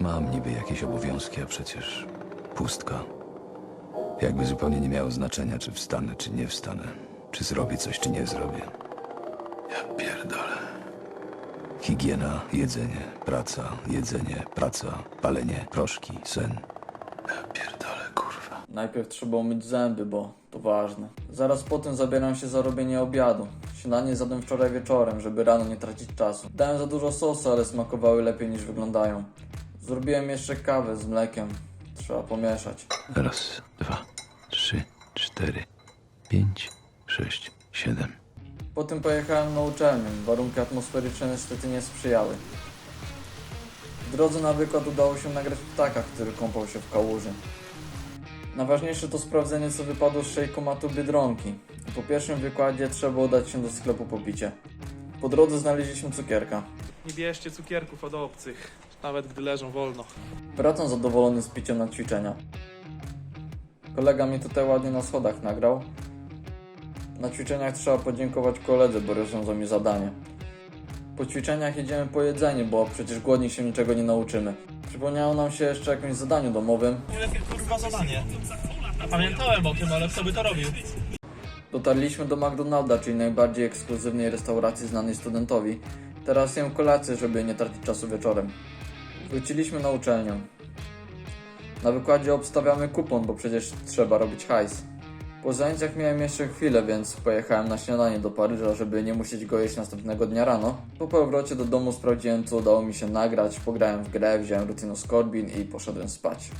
Mam niby jakieś obowiązki, a przecież pustka. Jakby zupełnie nie miało znaczenia, czy wstanę, czy nie wstanę. Czy zrobię coś, czy nie zrobię. Ja pierdolę. Higiena, jedzenie, praca, jedzenie, praca, palenie, proszki, sen. Ja pierdolę, kurwa. Najpierw trzeba umyć zęby, bo to ważne. Zaraz potem zabieram się za robienie obiadu. Śniadanie zjadłem wczoraj wieczorem, żeby rano nie tracić czasu. Dałem za dużo sosu, ale smakowały lepiej niż wyglądają. Zrobiłem jeszcze kawę z mlekiem. Trzeba pomieszać. Raz, dwa, trzy, cztery, pięć, sześć, siedem. Potem pojechałem na uczelnię. Warunki atmosferyczne niestety nie sprzyjały. W drodze na wykład udało się nagrać ptaka, który kąpał się w kałuży. Najważniejsze to sprawdzenie, co wypadło z szejkomatu Biedronki. Po pierwszym wykładzie trzeba udać się do sklepu po picie. Po drodze znaleźliśmy cukierka. Nie bierzcie cukierków od obcych, nawet gdy leżą wolno. Wracam zadowolony z piciem na ćwiczenia. Kolega mi tutaj ładnie na schodach nagrał. Na ćwiczeniach trzeba podziękować koledze, bo rozwiązał mi zadanie. Po ćwiczeniach jedziemy po jedzenie, bo przecież głodni się niczego nie nauczymy. Przypomniało nam się jeszcze o jakimś zadaniu domowym. Jakie kurwa zadanie? Pamiętałem o tym, ale kto by to robił? Dotarliśmy do McDonalda, czyli najbardziej ekskluzywnej restauracji znanej studentowi. Teraz jem kolację, żeby nie tracić czasu wieczorem. Wróciliśmy na uczelnię. Na wykładzie obstawiamy kupon, bo przecież trzeba robić hajs. Po zajęciach miałem jeszcze chwilę, więc pojechałem na śniadanie do Paryża, żeby nie musieć go jeść następnego dnia rano. Po powrocie do domu sprawdziłem, co udało mi się nagrać, pograłem w grę, wziąłem rutynę z Corbin i poszedłem spać.